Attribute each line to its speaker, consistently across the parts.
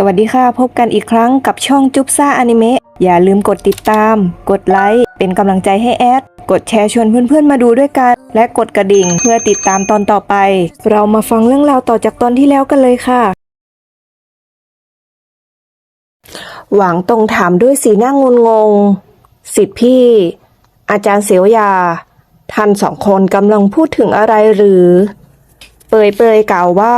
Speaker 1: สวัสดีค่ะ พบกันอีกครั้งกับช่องจุ๊บซ่าอนิเมะอย่าลืมกดติดตาม กดไลค์เป็นกำลังใจให้แอด กดแชร์ชวนเพื่อนๆมาดูด้วยกัน และกดกระดิ่งเพื่อติดตามตอนต่อไป เรามาฟังเรื่องราวต่อจากตอนที่แล้วกันเลยค่ะ หวังตรงถามด้วยสีหน้างุนงง สิทธิพี่ อาจารย์เสียวยา ท่านสองคนกำลังพูดถึงอะไรหรือ เปยเปยกล่าวว่า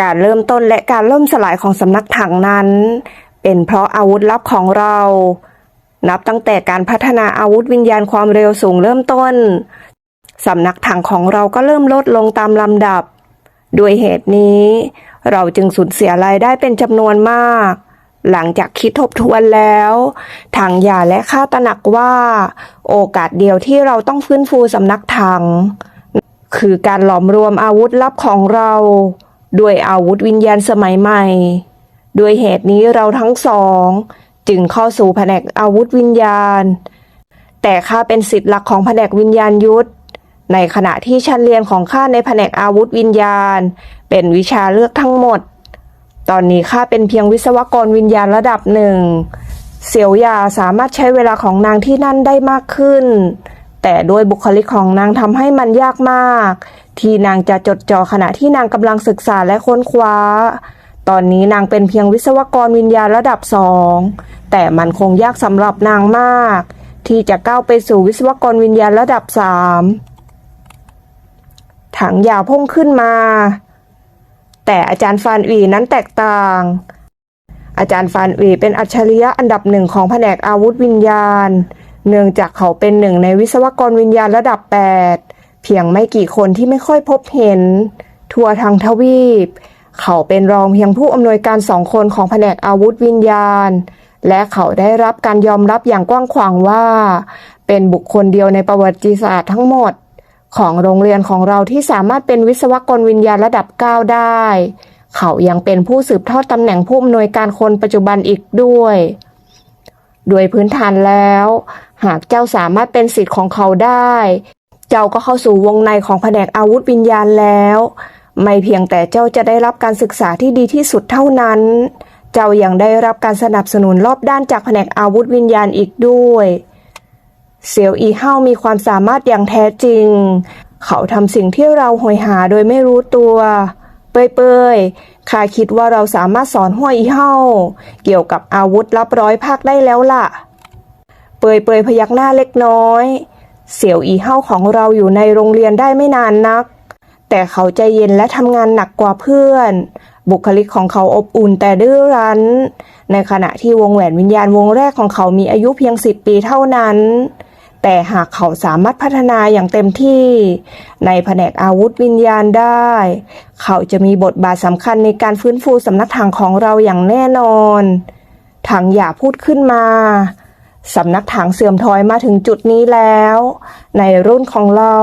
Speaker 1: การเริ่มต้นและการล่มสลายของสำนักถังนั้น เป็นเพราะอาวุธลับของเรา นับตั้งแต่การพัฒนาอาวุธวิญญาณความเร็วสูงเริ่มต้น สำนักถังของเราก็เริ่มลดลงตามลำดับ ด้วยเหตุนี้ เราจึงสูญเสียรายได้เป็นจำนวนมาก หลังจากคิดทบทวนแล้วทางยาและข้าตระหนักว่า โอกาสเดียวที่เราต้องฟื้นฟูสำนักถัง คือการหลอมรวมอาวุธลับของเรา ด้วยอาวุธวิญญาณสมัยใหม่ ด้วยเหตุนี้เราทั้งสอง จึงเข้าสู่แผนกอาวุธวิญญาณ แต่ข้าเป็นสิทธิ์หลักของแผนกวิญญาณยุทธ ในขณะที่ชั้นเรียนของข้าในแผนกอาวุธวิญญาณ เป็นวิชาเลือกทั้งหมด ตอนนี้ข้าเป็นเพียงวิศวกรวิญญาณระดับหนึ่ง เสี่ยวยาสามารถใช้เวลาของนางที่นั่นได้มากขึ้น แต่ด้วยบุคลิกของนางทำให้มันยากมาก ที่นางจะจดจ่อขณะที่นางกำลังศึกษาและค้นคว้า ตอนนี้นางเป็นเพียงวิศวกรวิญญาณระดับสอง แต่มันคงยากสำหรับนางมาก ที่จะก้าวไปสู่วิศวกรวิญญาณระดับสามถังยาวพุ่งขึ้นมา แต่อาจารย์ฟานอีนั้นแตกต่าง อาจารย์ฟานอีเป็นอัจฉริยะอันดับหนึ่งของแผนกอาวุธวิญญาณ เนื่องจากเขาเป็นหนึ่งในวิศวกรวิญญาณระดับ 8 เพียงไม่กี่คนที่ไม่ค่อยพบเห็น ทั่วทางทวีป เขาเป็นรองเพียงผู้อำนวยการสองคนของแผนกอาวุธวิญญาณ และเขาได้รับการยอมรับอย่างกว้างขวางว่า เป็นบุคคลเดียวในประวัติศาสตร์ทั้งหมด ของโรงเรียนของเราที่สามารถเป็นวิศวกรวิญญาณระดับ 9 ได้ เขายังเป็นผู้สืบทอดตำแหน่งผู้อำนวยการคนปัจจุบันอีกด้วย โดยพื้นฐานแล้ว หากเจ้าสามารถเป็นสิทธิ์ของเขาได้ เจ้าก็เข้าสู่วงในของแผนกอาวุธวิญญาณแล้ว ไม่เพียงแต่เจ้าจะได้รับการศึกษาที่ดีที่สุดเท่านั้น เจ้ายังได้รับการสนับสนุนรอบด้านจากแผนกอาวุธวิญญาณอีกด้วยเซียวอีเฮามีความสามารถอย่างแท้จริง เขาทำสิ่งที่เราหอยหาโดยไม่รู้ตัว เปยๆข้าคิดว่าเราสามารถสอนห้วยอีเฮาเกี่ยวกับอาวุธลับร้อยภาคได้แล้วล่ะ เปยเปยพยักหน้าเล็กน้อย เสี่ยวอีเฮาของเราอยู่ในโรงเรียนได้ไม่นานนัก แต่เขาใจเย็นและทำงานหนักกว่าเพื่อน บุคลิกของเขาอบอุ่นแต่ดื้อรั้น ในขณะที่วงแหวนวิญญาณวงแรกของเขามีอายุเพียงสิบปีเท่านั้น แต่หากเขาสามารถพัฒนาอย่างเต็มที่ ในแผนกอาวุธวิญญาณได้ เขาจะมีบทบาทสำคัญในการฟื้นฟูสำนักถังของเราอย่างแน่นอน ถังอย่าพูดขึ้นมา สำนักถังเสื่อมถอยมาถึงจุดนี้แล้ว ในรุ่นของเรา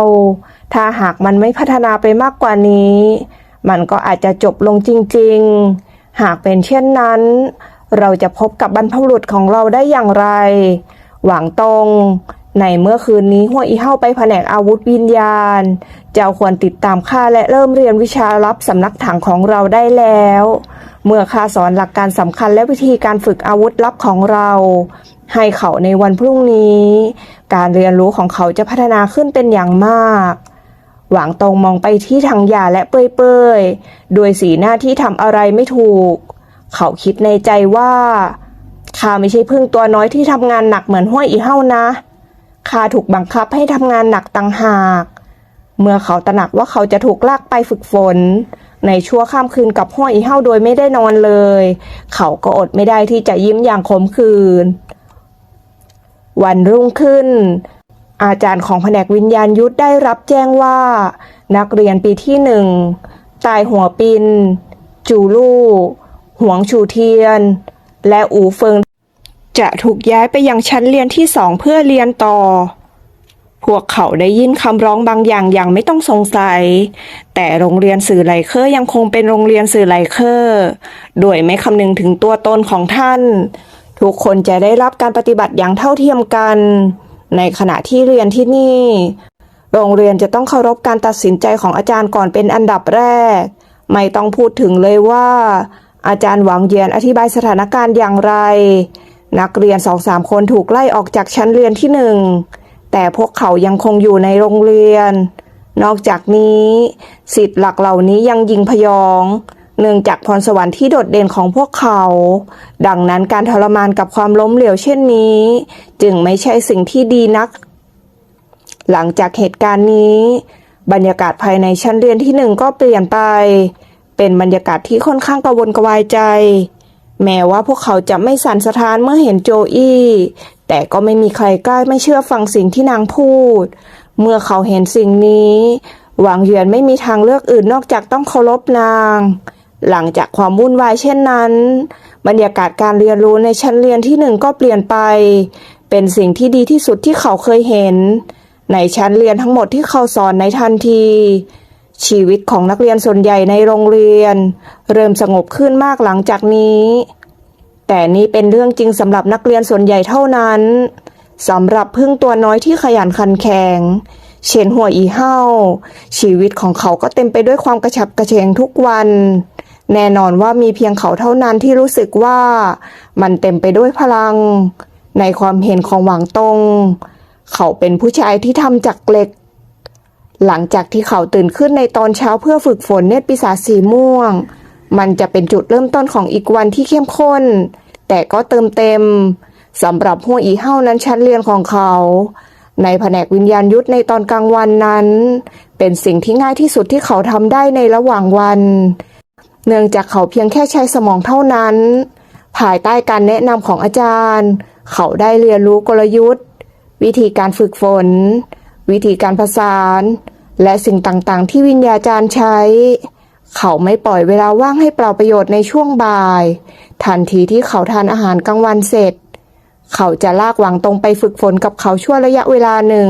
Speaker 1: ถ้าหากมันไม่พัฒนาไปมากกว่านี้ มันก็อาจจะจบลงจริง ๆ หากเป็นเช่นนั้น เราจะพบกับบรรพบุรุษของเราได้อย่างไร หวังตรง ในเมื่อคืนนี้หัวอีเฮาไปแผนกอาวุธวิญญาณ เจ้าควรติดตามข้าและเริ่มเรียนวิชาลับสำนักถังของเราได้แล้ว เมื่อข้าสอนหลักการสำคัญและวิธีการฝึกอาวุธลับของเรา ให้เขาในวันพรุ่งนี้ การเรียนรู้ของเขาจะพัฒนาขึ้นเป็นอย่างมาก หวังตรงมองไปที่ทางยาและเปยๆ โดยสีหน้าที่ทำอะไรไม่ถูก เขาคิดในใจว่าข้าไม่ใช่พึ่งตัวน้อยที่ทำงานหนักเหมือนห้วยอีเฮ้านะข้าถูกบังคับให้ทำงานหนักต่างหาก เมื่อเขาตระหนักว่าเขาจะถูกลากไปฝึกฝน ในชั่วข้ามคืนกับห้วยอีเฮ้าโดยไม่ได้นอนเลย เขาก็อดไม่ได้ที่จะยิ้มอย่างขมขื่น วันรุ่งขึ้น อาจารย์ของแผนกวิญญาณยุทธได้รับแจ้งว่า นักเรียนปีที่หนึ่งตายหัวปิน จูลู่หวงชูเทียน และอูเฟิง จะถูกย้ายไปยังชั้นเรียนที่สองเพื่อเรียนต่อ พวกเขาได้ยินคำร้องบางอย่างอย่างไม่ต้องสงสัย แต่โรงเรียนสื่อไหลเคอร์ยังคงเป็นโรงเรียนสื่อไหลเคอร์ โดยไม่คำนึงถึงตัวตนของท่าน ทุกคนจะได้รับการปฏิบัติอย่างเท่าเทียมกัน ในขณะที่เรียนที่นี่ โรงเรียนจะต้องเคารพการตัดสินใจของอาจารย์ก่อนเป็นอันดับแรก ไม่ต้องพูดถึงเลยว่า อาจารย์หวังเยียนอธิบายสถานการณ์อย่างไร นักเรียนสองสามคนถูกไล่ออกจากชั้นเรียนที่หนึ่งแต่พวกเขายังคงอยู่ในโรงเรียน นอกจากนี้ สิทธิ์หลักเหล่านี้ยังยิงพยอง เนื่องจากพรสวรรค์ที่โดดเด่นของพวกเขา ดังนั้นการทรมานกับความล้มเหลวเช่นนี้ จึงไม่ใช่สิ่งที่ดีนัก หลังจากเหตุการณ์นี้ บรรยากาศภายในชั้นเรียนที่หนึ่งก็เปลี่ยนไป เป็นบรรยากาศที่ค่อนข้างกระวนกระวายใจ แม้ว่าพวกเขาจะไม่สั่นสะท้านเมื่อเห็นโจอี้แต่ก็ไม่มีใครกล้าไม่เชื่อฟังสิ่งที่นางพูด เมื่อเขาเห็นสิ่งนี้ หวังเหยียนไม่มีทางเลือกอื่นนอกจากต้องเคารพนาง หลังจากความวุ่นวายเช่นนั้น บรรยากาศการเรียนรู้ในชั้นเรียนที่หนึ่งก็เปลี่ยนไป เป็นสิ่งที่ดีที่สุดที่เขาเคยเห็น ในชั้นเรียนทั้งหมดที่เขาสอนในทันที ชีวิตของนักเรียนส่วนใหญ่ในโรงเรียน เริ่มสงบขึ้นมากหลังจากนี้ แต่นี่เป็นเรื่องจริงสำหรับนักเรียนส่วนใหญ่เท่านั้นสำหรับพึ่งตัวน้อยที่ขยันขันแข็งเช่นหัวอีเห้า ชีวิตของเขาก็เต็มไปด้วยความกระฉับกระเฉงทุกวัน แน่นอนว่ามีเพียงเขาเท่านั้นที่รู้สึกว่า มันเต็มไปด้วยพลัง ในความเห็นของหวังตง เขาเป็นผู้ชายที่ทำจากเหล็ก หลังจากที่เขาตื่นขึ้นในตอนเช้าเพื่อฝึกฝนเนตรปีศาจสีม่วง มันจะเป็นจุดเริ่มต้นของอีกวันที่เข้มข้น แต่ก็เติมเต็มสำหรับหัวอีเฮ้านั้นชั้นเรียนของเขา ในแผนกวิญญาณยุทธในตอนกลางวันนั้น เป็นสิ่งที่ง่ายที่สุดที่เขาทำได้ในระหว่างวัน เนื่องจากเขาเพียงแค่ใช้สมองเท่านั้น ภายใต้การแนะนำของอาจารย์ เขาได้เรียนรู้กลยุทธ์ วิธีการฝึกฝน วิธีการผสาน และสิ่งต่างๆ ที่วิญญาจารย์ใช้ เขาไม่ปล่อยเวลาว่างให้เปล่าประโยชน์ในช่วงบ่าย ทันทีที่เขาทานอาหารกลางวันเสร็จ เขาจะลากหวังตรงไปฝึกฝนกับเขาชั่วระยะเวลาหนึ่ง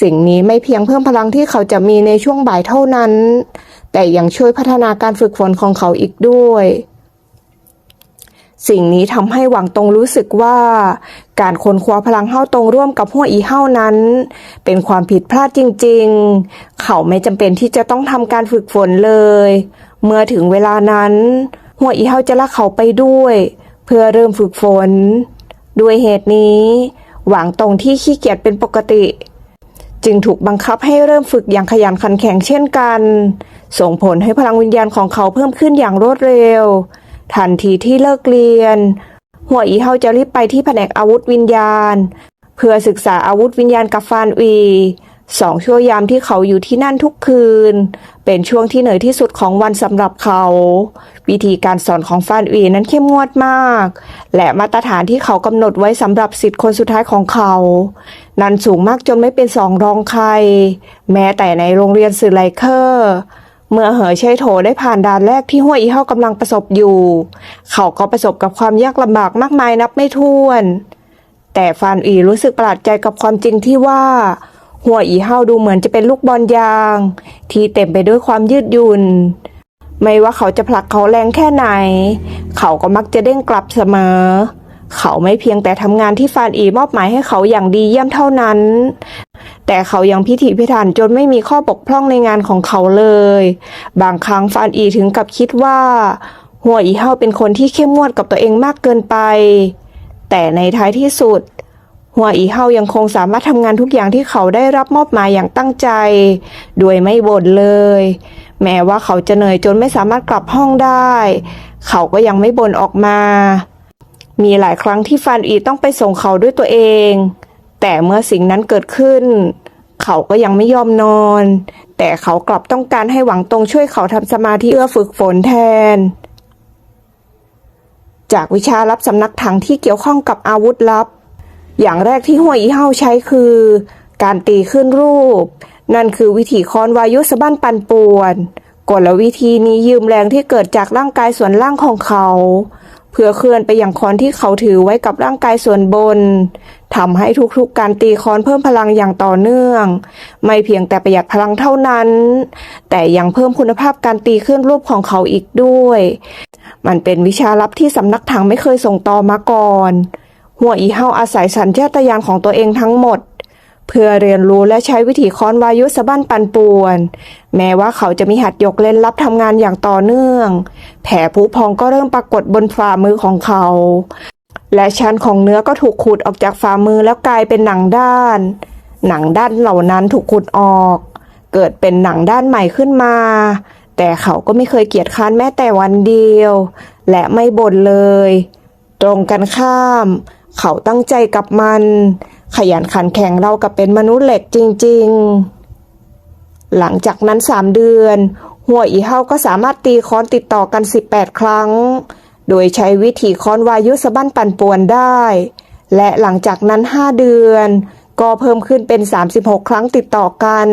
Speaker 1: สิ่งนี้ไม่เพียงเพิ่มพลังที่เขาจะมีในช่วงบ่ายเท่านั้น แต่ยังช่วยพัฒนาการฝึกฝนของเขาอีกด้วย สิ่งนี้ทำให้หวังตรงรู้สึกว่า การค้นคว้าพลังเฮ้าตรงร่วมกับหัวอีเฮ้านั้น เป็นความผิดพลาดจริง ๆ เขาไม่จำเป็นที่จะต้องทำการฝึกฝนเลย เมื่อถึงเวลานั้น หัวอีเฮ้าจะลากเขาไปด้วย เพื่อเริ่มฝึกฝน ด้วยเหตุนี้ หวังตรงที่ขี้เกียจเป็นปกติ จึงถูกบังคับให้เริ่มฝึกอย่างขยันขันแข็งเช่นกัน ส่งผลให้พลังวิญญาณของเขาเพิ่มขึ้นอย่างรวดเร็ว ทันทีที่เลิกเรียน หัวอีเฮาจะรีบไปที่แผนกอาวุธวิญญาณ เพื่อศึกษาอาวุธวิญญาณกับฟานอี สองชั่วยามที่เขาอยู่ที่นั่นทุกคืน เป็นช่วงที่เหนื่อยที่สุดของวันสำหรับเขา วิธีการสอนของฟานวีนั้นเข้มงวดมาก และมาตรฐานที่เขากำหนดไว้สำหรับสิทธิ์คนสุดท้ายของเขา นั้นสูงมากจนไม่เป็นสองรองใคร แม้แต่ในโรงเรียนสื่อไลเคอร์เมื่อเหอเชยโถได้ผ่านด่านแรกที่ห้วยอีเฮากำลังประสบอยู่ เขาก็ประสบกับความยากลำบากมากมายนับไม่ถ้วน แต่ฟานอีรู้สึกประหลาดใจกับความจริงที่ว่า หัวอีเฮาดูเหมือนจะเป็นลูกบอลยาง ที่เต็มไปด้วยความยืดหยุ่น ไม่ว่าเขาจะผลักเขาแรงแค่ไหน เขาก็มักจะเด้งกลับเสมอ เขาไม่เพียงแต่ทำงานที่ฟานอีมอบหมายให้เขาอย่างดีเยี่ยมเท่านั้น แต่เขายังพิถีพิถันจนไม่มีข้อบกพร่องในงานของเขาเลย บางครั้งฟานอีถึงกับคิดว่า หัวอีเฮาเป็นคนที่เข้มงวดกับตัวเองมากเกินไป แต่ในท้ายที่สุด หัวอีเฮายังคงสามารถทำงานทุกอย่างที่เขาได้รับมอบหมายอย่างตั้งใจ โดยไม่บ่นเลย แม้ว่าเขาจะเหนื่อยจนไม่สามารถกลับห้องได้ เขาก็ยังไม่บ่นออกมา มีหลายครั้งที่ฟานอีต้องไปส่งเขาด้วยตัวเอง แต่เมื่อสิ่งนั้นเกิดขึ้น เขาก็ยังไม่ยอมนอน แต่เขากลับต้องการให้หวังตรงช่วยเขาทำสมาธิเอื้อฝึกฝนแทนจากวิชาลับสำนักถังที่เกี่ยวข้องกับอาวุธลับ อย่างแรกที่หัวอีเฮาใช้คือ การตีขึ้นรูป นั่นคือวิธีคอนวายุสบั้นปันป่วนกลวิธีนี้ยืมแรงที่เกิดจากร่างกายส่วนล่างของเขา เพื่อเคลื่อนไปอย่างคอนที่เขาถือไว้กับร่างกายส่วนบนทำให้ทุกๆการตีคอนเพิ่มพลังอย่างต่อเนื่อง ไม่เพียงแต่ประหยัดพลังเท่านั้น แต่ยังเพิ่มคุณภาพการตีขึ้นรูปของเขาอีกด้วย มันเป็นวิชาลับที่สำนักถังไม่เคยส่งต่อมาก่อน หัวอีเฮาอาศัยสัญชาตญาณของตัวเองทั้งหมด เพื่อเรียนรู้และใช้วิธีค้อนวายุสะบั้นปันป่วน แม้ว่าเขาจะมีหัดยกเล่นลับทำงานอย่างต่อเนื่อง แผลผุพองก็เริ่มปรากฏบนฝ่ามือของเขา และชั้นของเนื้อก็ถูกขูดออกจากฝ่ามือแล้วกลายเป็นหนังด้าน หนังด้านเหล่านั้นถูกขูดออก เกิดเป็นหนังด้านใหม่ขึ้นมา แต่เขาก็ไม่เคยเกียจค้านแม้แต่วันเดียว และไม่บ่นเลย ตรงกันข้าม เขาตั้งใจกับมัน ขยันขันแข็งเรากับเป็นมนุษย์เหล็กจริง ๆ หลังจากนั้นสามเดือน หัวอีเฮาก็สามารถตีค้อนติดต่อกัน 18 ครั้ง โดยใช้วิธีค้อนวายุสะบั้นปั่นป่วนได้ และหลังจากนั้น 5 เดือน ก็เพิ่มขึ้นเป็น 36 ครั้งติดต่อกัน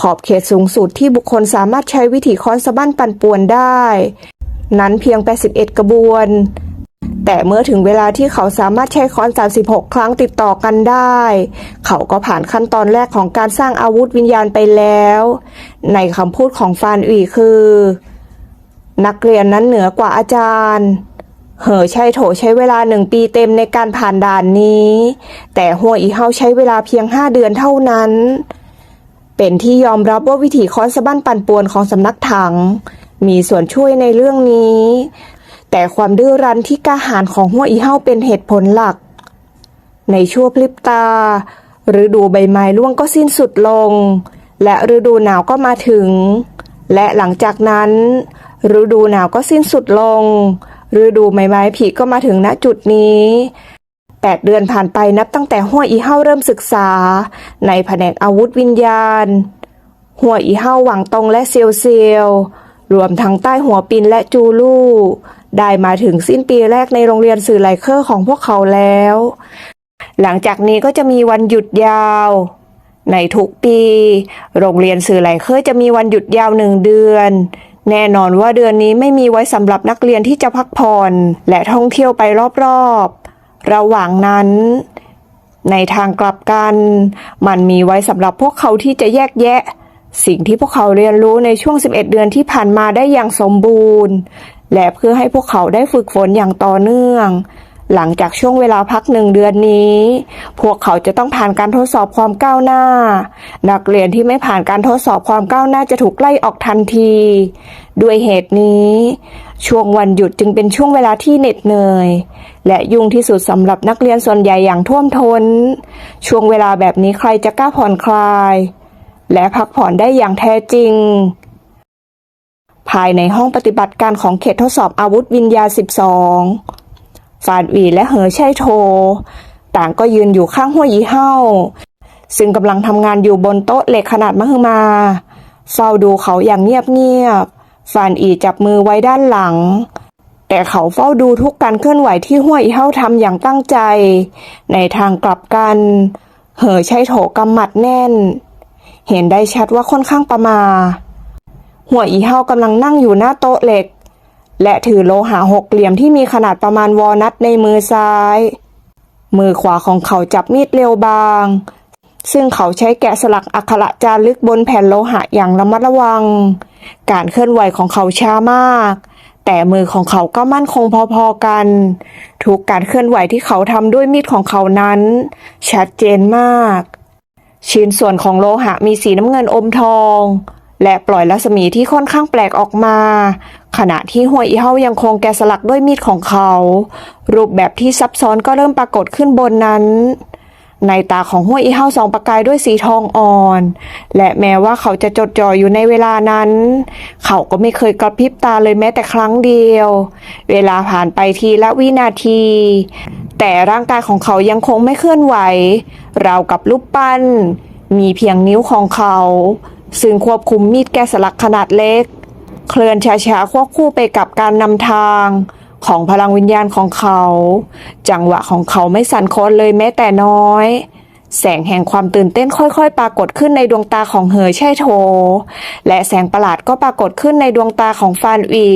Speaker 1: ขอบเขตสูงสุดที่บุคคลสามารถใช้วิธีค้อนสะบั้นปั่นป่วนได้ นั้นเพียง81กระบวน แต่เมื่อถึงเวลาที่เขาสามารถใช้ค้อน 36 ครั้งติดต่อกันได้ เขาก็ผ่านขั้นตอนแรกของการสร้างอาวุธวิญญาณไปแล้ว ในคำพูดของฟานอีคือ นักเรียนนั้นเหนือกว่าอาจารย์เหอใช่โถใช้เวลาหนึ่งปีเต็มในการผ่านด่านนี้ แต่หัวอีเฮาใช้เวลาเพียงห้าเดือนเท่านั้น เป็นที่ยอมรับว่าวิถีค้อนสะบั้นปั่นป่วนของสำนักถัง มีส่วนช่วยในเรื่องนี้ แต่ความดื้อรั้นที่กล้าหาญของหัวอีเฮาเป็นเหตุผลหลัก ในชั่วพลิบตาฤดูใบไม้ร่วงก็สิ้นสุดลง และฤดูหนาวก็มาถึง และหลังจากนั้น ฤดูหนาวก็สิ้นสุดลง ฤดูใบไม้ผลิก็มาถึงณจุดนี้แปดเดือนผ่านไปนับตั้งแต่หัวอีเฮาเริ่มศึกษา ในแผนกอาวุธวิญญาณ หัวอีเฮาหวังตรงและเซียวเซียวรวมทั้งใต้หัวปินและจูลู่ ได้มาถึงสิ้นปีแรกในโรงเรียนสื่อไลเคอร์ของพวกเขาแล้ว หลังจากนี้ก็จะมีวันหยุดยาว ในทุกปี โรงเรียนสื่อไลเคอร์จะมีวันหยุดยาวหนึ่งเดือน แน่นอนว่าเดือนนี้ไม่มีไว้สำหรับนักเรียนที่จะพักผ่อนและท่องเที่ยวไปรอบๆ ระหว่างนั้น ในทางกลับกัน มันมีไว้สำหรับพวกเขาที่จะแยกแยะสิ่งที่พวกเขาเรียนรู้ในช่วง 11 เดือนที่ผ่านมาได้อย่างสมบูรณ์ และเพื่อให้พวกเขาได้ฝึกฝนอย่างต่อเนื่อง หลังจากช่วงเวลาพักหนึ่งเดือนนี้ พวกเขาจะต้องผ่านการทดสอบความก้าวหน้า นักเรียนที่ไม่ผ่านการทดสอบความก้าวหน้าจะถูกไล่ออกทันที ด้วยเหตุนี้ ช่วงวันหยุดจึงเป็นช่วงเวลาที่เหน็ดเหนื่อย และยุ่งที่สุดสำหรับนักเรียนส่วนใหญ่อย่างท่วมทน้น ช่วงเวลาแบบนี้ใครจะกล้าผ่อนคลาย และพักผ่อนได้อย่างแท้จริง ภายในห้องปฏิบัติการของเขตทดสอบอาวุธวิญญาณ12 ฟานอีและเหอใช่โท ต่างก็ยืนอยู่ข้างห้วยยีเฮ้า ซึ่งกำลังทำงานอยู่บนโต๊ะเหล็กขนาดมหึมา เฝ้าดูเขาอย่างเงียบๆฟานอีจับมือไว้ด้านหลังแต่เขาเฝ้าดูทุกการเคลื่อนไหวที่ห้วยอีเฮ้าทำอย่างตั้งใจ ในทางกลับกัน เหอใช้โถกำหมัดแน่น เห็นได้ชัดว่าค่อนข้างประมา หัวอีเฮากำลังนั่งอยู่หน้าโต๊ะเหล็ก และถือโลหะหกเหลี่ยมที่มีขนาดประมาณวอลนัทในมือซ้าย มือขวาของเขาจับมีดเร็วบาง ซึ่งเขาใช้แกะสลักอักขระจารึกบนแผ่นโลหะอย่างระมัดระวัง การเคลื่อนไหวของเขาช้ามาก แต่มือของเขาก็มั่นคงพอๆกัน ทุกการเคลื่อนไหวที่เขาทำด้วยมีดของเขานั้น ชัดเจนมากชิ้นส่วนของโลหะมีสีน้ำเงินอมทอง และปล่อยรัศมีที่ค่อนข้างแปลกออกมา ขณะที่หัวอีเฮายังคงแกะสลักด้วยมีดของเขา รูปแบบที่ซับซ้อนก็เริ่มปรากฏขึ้นบนนั้น ในตาของห้วยอีเฮาสองประกายด้วยสีทองอ่อน และแม้ว่าเขาจะจดจ่ออยู่ในเวลานั้น เขาก็ไม่เคยกระพริบตาเลยแม้แต่ครั้งเดียว เวลาผ่านไปทีละวินาที แต่ร่างกายของเขายังคงไม่เคลื่อนไหว ราวกับรูปปั้น มีเพียงนิ้วของเขา ซึ่งควบคุมมีดแกะสลักขนาดเล็ก เคลื่อนช้าๆควบคู่ไปกับการนำทางของพลังวิญญาณของเขา จังหวะของเขาไม่สั่นคลอนเลยแม้แต่น้อย แสงแห่งความตื่นเต้นค่อยๆ ปรากฏขึ้นในดวงตาของเหอใช่โถและแสงประหลาดก็ปรากฏขึ้นในดวงตาของฟานอี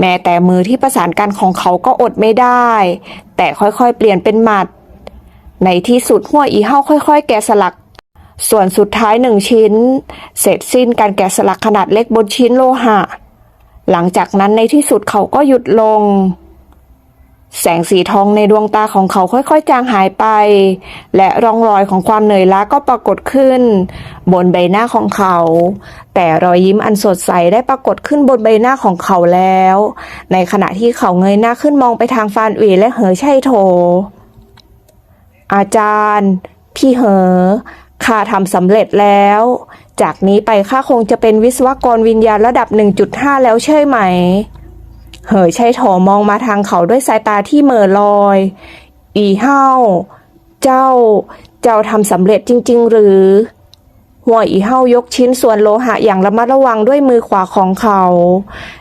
Speaker 1: แม้แต่มือที่ประสานกันของเขาก็อดไม่ได้ แต่ค่อยๆ เปลี่ยนเป็นหมัด ในที่สุดหัวอีเฮาค่อย ๆ แกะสลัก ส่วนสุดท้ายหนึ่งชิ้น เสร็จสิ้นการแกะสลักขนาดเล็กบนชิ้นโลหะ หลังจากนั้นในที่สุดเขาก็หยุดลง แสงสีทองในดวงตาของเขาค่อยๆ จางหายไป และร่องรอยของความเหนื่อยล้าก็ปรากฏขึ้น บนใบหน้าของเขา แต่รอยยิ้มอันสดใสได้ปรากฏขึ้นบนใบหน้าของเขาแล้ว ในขณะที่เขาเงยหน้าขึ้นมองไปทางฟานอุยและเหอใช่โถอาจารย์ พี่เหอ ข้าทำสำเร็จแล้ว จากนี้ไปข้าคงจะเป็นวิศวกรวิญญาณระดับ 1.5 แล้วใช่ไหม เหอใช่โถมองมาทางเขาด้วยสายตาที่เหม่อลอย อีเฮ้า เจ้า เจ้าทำสำเร็จจริง ๆ หรือหัวอีเฮายกชิ้นส่วนโลหะอย่างระมัดระวังด้วยมือขวาของเขา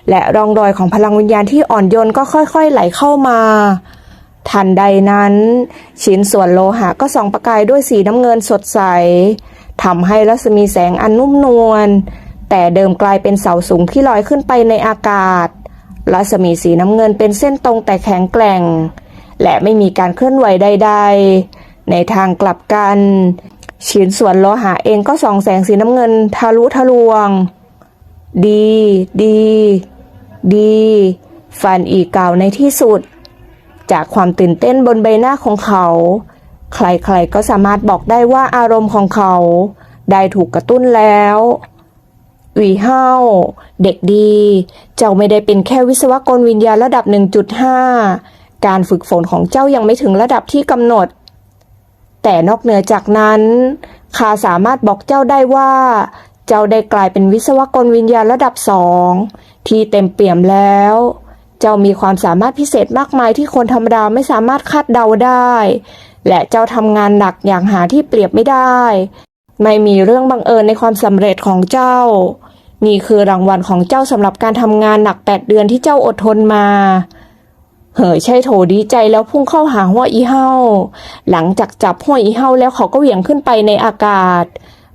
Speaker 1: และรองรอยของพลังวิญญาณที่อ่อนโยนก็ค่อยๆไหลเข้ามา ทันใดนั้น ชิ้นส่วนโลหะก็ส่องประกายด้วยสีน้ำเงินสดใสทำให้รัศมีแสงอันนุ่มนวลแต่เดิมกลายเป็นเสาสูงที่ลอยขึ้นไปในอากาศรัศมีสีน้ำเงินเป็นเส้นตรงแต่แข็งแกร่ง และไม่มีการเคลื่อนไหวใด ๆ ในทางกลับกัน ชิ้นส่วนโลหะเองก็ส่องแสงสีน้ำเงินทะลุทะลวง ดี ดี ดี ฟันอีกเก่าในที่สุด จากความตื่นเต้นบนใบหน้าของเขา ใครๆก็สามารถบอกได้ว่าอารมณ์ของเขา ได้ถูกกระตุ้นแล้ววีเฮาเด็กดี เจ้าไม่ได้เป็นแค่วิศวกรวิญญาณระดับ 1.5 การฝึกฝนของเจ้ายังไม่ถึงระดับที่กำหนด แต่นอกเหนือจากนั้นข้าสามารถบอกเจ้าได้ว่า เจ้าได้กลายเป็นวิศวกรวิญญาณระดับสองที่เต็มเปี่ยมแล้ว เจ้ามีความสามารถพิเศษมากมายที่คนธรรมดาไม่สามารถคาดเดาได้ และเจ้าทำงานหนักอย่างหาที่เปรียบไม่ได้ ไม่มีเรื่องบังเอิญในความสำเร็จของเจ้า นี่คือรางวัลของเจ้าสำหรับการทำงานหนัก 8 เดือนที่เจ้าอดทนมา เหอใช่โถดีใจแล้วพุ่งเข้าหาหัวอีเฮาหลังจากจับหัวอีเฮาแล้วเขาก็เหวี่ยงขึ้นไปในอากาศ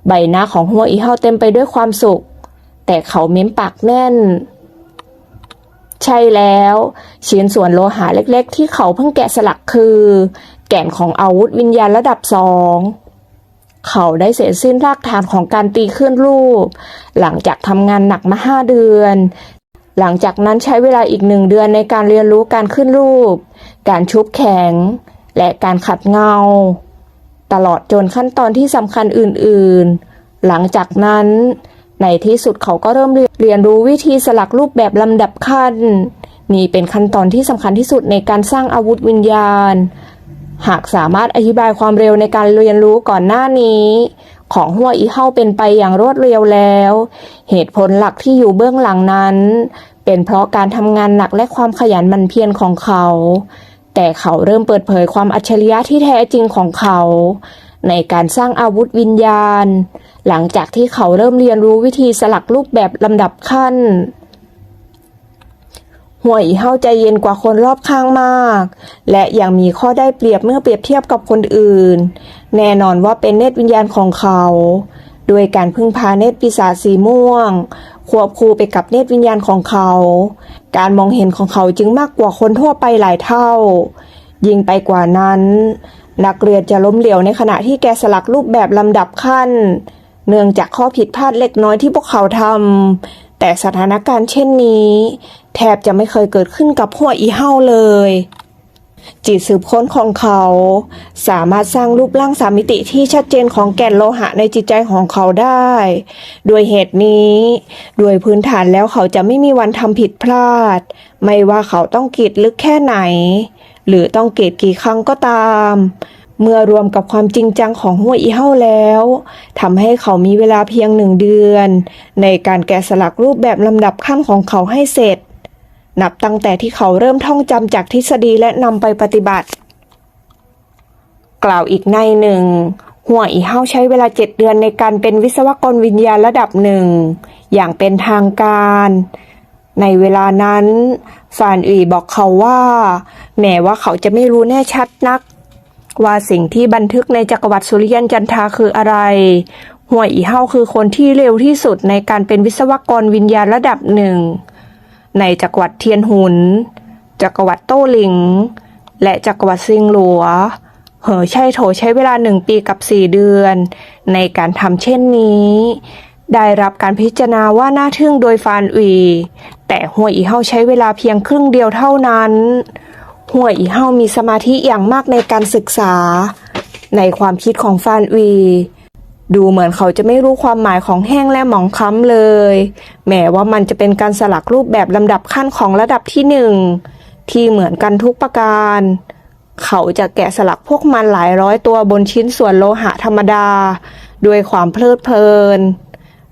Speaker 1: ใบหน้าของหัวอีเฮาเต็มไปด้วยความสุข แต่เขาเม้มปากแน่น ใช่แล้วชิ้นส่วนโลหะเล็กๆ ที่เขาเพิ่งแกะสลักคือ แก่นของอาวุธวิญญาณระดับสองเขาได้เสร็จสิ้นรากฐานของการตีขึ้นรูป หลังจากทำงานหนักมาห้าเดือน หลังจากนั้นใช้เวลาอีกหนึ่งเดือนในการเรียนรู้การขึ้นรูป การชุบแข็ง และการขัดเงา ตลอดจนขั้นตอนที่สำคัญอื่นๆ หลังจากนั้น ในที่สุดเขาก็เริ่มเรียนรู้วิธีสลักรูปแบบลำดับขั้น นี่เป็นขั้นตอนที่สำคัญที่สุดในการสร้างอาวุธวิญญาณ หากสามารถอธิบายความเร็วในการเรียนรู้ก่อนหน้านี้ของหัวอีเฮาเป็นไปอย่างรวดเร็วแล้ว เหตุผลหลักที่อยู่เบื้องหลังนั้น เป็นเพราะการทำงานหนักและความขยันหมั่นเพียรของเขา แต่เขาเริ่มเปิดเผยความอัจฉริยะที่แท้จริงของเขา ในการสร้างอาวุธวิญญาณ หลังจากที่เขาเริ่มเรียนรู้วิธีสลักรูปแบบลำดับขั้น หัวอีเฮาใจเย็นกว่าคนรอบข้างมาก และยังมีข้อได้เปรียบเมื่อเปรียบเทียบกับคนอื่น แน่นอนว่าเป็นเนตรวิญญาณของเขา โดยการพึ่งพาเนตรปีศาจสีม่วง ควบคู่ไปกับเนตรวิญญาณของเขา การมองเห็นของเขาจึงมากกว่าคนทั่วไปหลายเท่า ยิ่งไปกว่านั้น นักเรียนจะล้มเหลวในขณะที่แกสลักรูปแบบลำดับขั้น เนื่องจากข้อผิดพลาดเล็กน้อยที่พวกเขาทำแต่สถานการณ์เช่นนี้ แทบจะไม่เคยเกิดขึ้นกับพวกอีเฮาเลย จิตสืบค้นของเขา สามารถสร้างรูปร่างสามมิติที่ชัดเจนของแก่นโลหะในจิตใจของเขาได้ ด้วยเหตุนี้ด้วยพื้นฐานแล้วเขาจะไม่มีวันทำผิดพลาด ไม่ว่าเขาต้องกรีดลึกแค่ไหน หรือต้องกรีดกี่ครั้งก็ตาม เมื่อรวมกับความจริงจังของหัวอีเฮาแล้วทำให้เขามีเวลาเพียงหนึ่งเดือน ในการแกะสลักรูปแบบลำดับขั้นของเขาให้เสร็จ นับตั้งแต่ที่เขาเริ่มท่องจำจากทฤษฎีและนำไปปฏิบัติ กล่าวอีกในหนึ่งหัวอีเฮาใช้เวลาเจ็ดเดือนในการเป็นวิศวกรวิญญาณระดับหนึ่ง อย่างเป็นทางการ ในเวลานั้น ฟานอีบอกเขาว่า แม้ว่าเขาจะไม่รู้แน่ชัดนัก ว่าสิ่งที่บันทึกในจักรวรรดิสุริยันจันทาคืออะไรหัวยอีเฮาคือคนที่เร็วที่สุดในการเป็นวิศวกรวิญญาณระดับหนึ่ง ในจักรวรรดิเทียนหุน จักรวรรดิโต้หลิง และจักรวรรดิซิงหลัว เหอใช่โถใช้เวลาหนึ่งปีกับสี่เดือน ในการทำเช่นนี้ ได้รับการพิจารณาว่าน่าทึ่งโดยฟานอุยแต่หัวยอีเฮาใช้เวลาเพียงครึ่งเดียวเท่านั้น หัวอีเฮามีสมาธิอย่างมากในการศึกษา ในความคิดของฟานวีดูเหมือนเขาจะไม่รู้ความหมายของแห้งและหมองคล้ำเลย แม้ว่ามันจะเป็นการสลักรูปแบบลำดับขั้นของระดับที่หนึ่งที่เหมือนกันทุกประการ เขาจะแกะสลักพวกมันหลายร้อยตัวบนชิ้นส่วนโลหะธรรมดา ด้วยความเพลิดเพลิน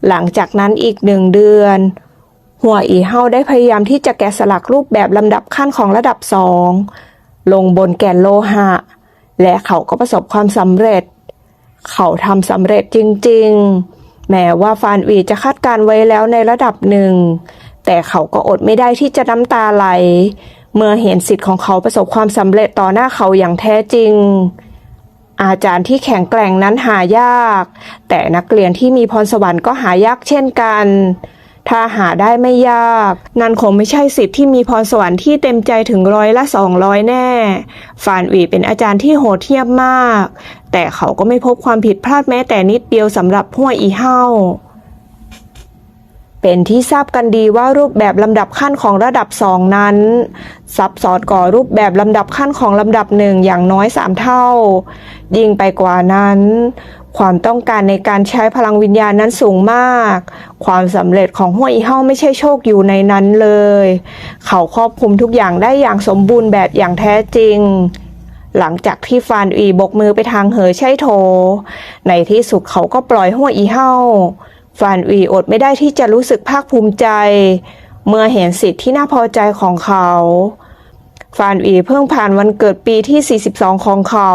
Speaker 1: หลังจากนั้นอีกหนึ่งเดือน หัวอีเฮาได้พยายามที่จะแกะสลักรูปแบบลำดับขั้นของระดับสองลงบนแก่นโลหะ และเขาก็ประสบความสำเร็จ เขาทำสำเร็จจริงๆ แม้ว่าฟานวีจะคาดการไว้แล้วในระดับหนึ่ง แต่เขาก็อดไม่ได้ที่จะน้ำตาไหล เมื่อเห็นสิทธิ์ของเขาประสบความสำเร็จต่อหน้าเขาอย่างแท้จริง อาจารย์ที่แข็งแกร่งนั้นหายาก แต่นักเรียนที่มีพรสวรรค์ก็หายากเช่นกัน ถ้าหาได้ไม่ยาก นั่นคงไม่ใช่สิทธิ์ที่มีพรสวรรค์ที่เต็มใจถึงร้อยละสองร้อยแน่ ฟานหวีเป็นอาจารย์ที่โหดเหี้ยมมาก แต่เขาก็ไม่พบความผิดพลาดแม้แต่นิดเดียวสำหรับห้วยอีเฮ้าเป็นที่ทราบกันดีว่ารูปแบบลำดับขั้นของระดับสองนั้น ซับซ้อนกว่ารูปแบบลำดับขั้นของลำดับหนึ่งอย่างน้อยสามเท่า ยิ่งไปกว่านั้น ความต้องการในการใช้พลังวิญญาณนั้นสูงมาก ความสำเร็จของห้วยอีเฮ้าไม่ใช่โชคอยู่ในนั้นเลย เขาครอบคลุมทุกอย่างได้อย่างสมบูรณ์แบบอย่างแท้จริง หลังจากที่ฟานอีบกมือไปทางเหอใช่โถในที่สุดเขาก็ปล่อยห้วยอีเฮ้าฟานอีอดไม่ได้ที่จะรู้สึกภาคภูมิใจ เมื่อเห็นสิทธิ์ที่น่าพอใจของเขา ฟานอีเพิ่งผ่านวันเกิดปีที่ 42 ของเขา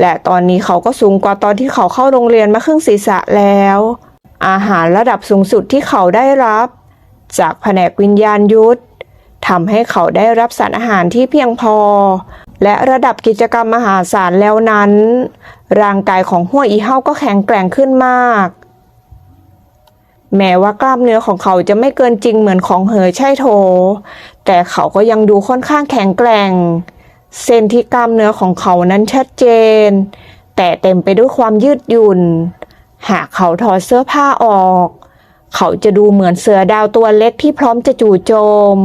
Speaker 1: และตอนนี้เขาก็สูงกว่าตอนที่เขาเข้าโรงเรียนมาครึ่งศีรษะแล้ว อาหารระดับสูงสุดที่เขาได้รับ จากแผนกวิญญาณยุทธทำให้เขาได้รับสารอาหารที่เพียงพอ และระดับกิจกรรมมหาศาลแล้วนั้น ร่างกายของหัวอีเฮาก็แข็งแกร่งขึ้นมาก แม้ว่ากล้ามเนื้อของเขาจะไม่เกินจริงเหมือนของเหอใช่โถแต่เขาก็ยังดูค่อนข้างแข็งแกร่ง เส้นที่กล้ามเนื้อของเขานั้นชัดเจน แต่เต็มไปด้วยความยืดหยุ่น หากเขาถอดเสื้อผ้าออก เขาจะดูเหมือนเสือดาวตัวเล็กที่พร้อมจะจู่โจม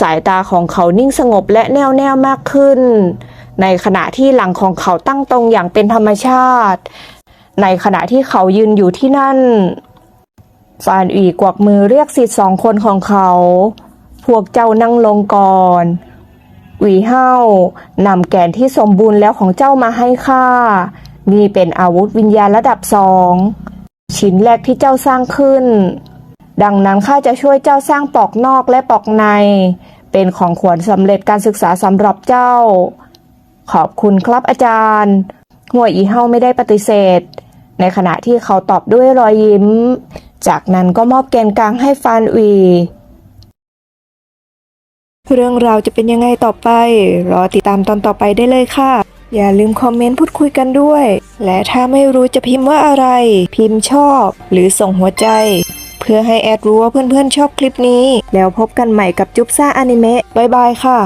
Speaker 1: สายตาของเขานิ่งสงบและแน่วแน่มากขึ้น ในขณะที่หลังของเขาตั้งตรงอย่างเป็นธรรมชาติ ในขณะที่เขายืนอยู่ที่นั่น ฟานอีกวักมือเรียกสิทธิ์สองคนของเขา พวกเจ้านั่งลงก่อนวีเฮานำแกนที่สมบูรณ์แล้วของเจ้ามาให้ข้า นี่เป็นอาวุธวิญญาณระดับสอง ชิ้นแรกที่เจ้าสร้างขึ้น ดังนั้นข้าจะช่วยเจ้าสร้างปอกนอกและปอกใน เป็นของขวัญสำเร็จการศึกษาสำหรับเจ้า ขอบคุณครับอาจารย์หัวอีเฮาไม่ได้ปฏิเสธ ในขณะที่เขาตอบด้วยรอยยิ้ม จากนั้นก็มอบแกนกลางให้ฟานอีเรื่องราวจะเป็นยังไงต่อไป รอติดตามตอนต่อไปได้เลยค่ะ อย่าลืมคอมเมนต์พูดคุยกันด้วย และถ้าไม่รู้จะพิมพ์ว่าอะไร พิมพ์ชอบ หรือส่งหัวใจ เพื่อให้แอดรู้ว่าเพื่อนๆชอบคลิปนี้ แล้วพบกันใหม่กับจุ๊บซ่าอนิเมะบายบายค่ะ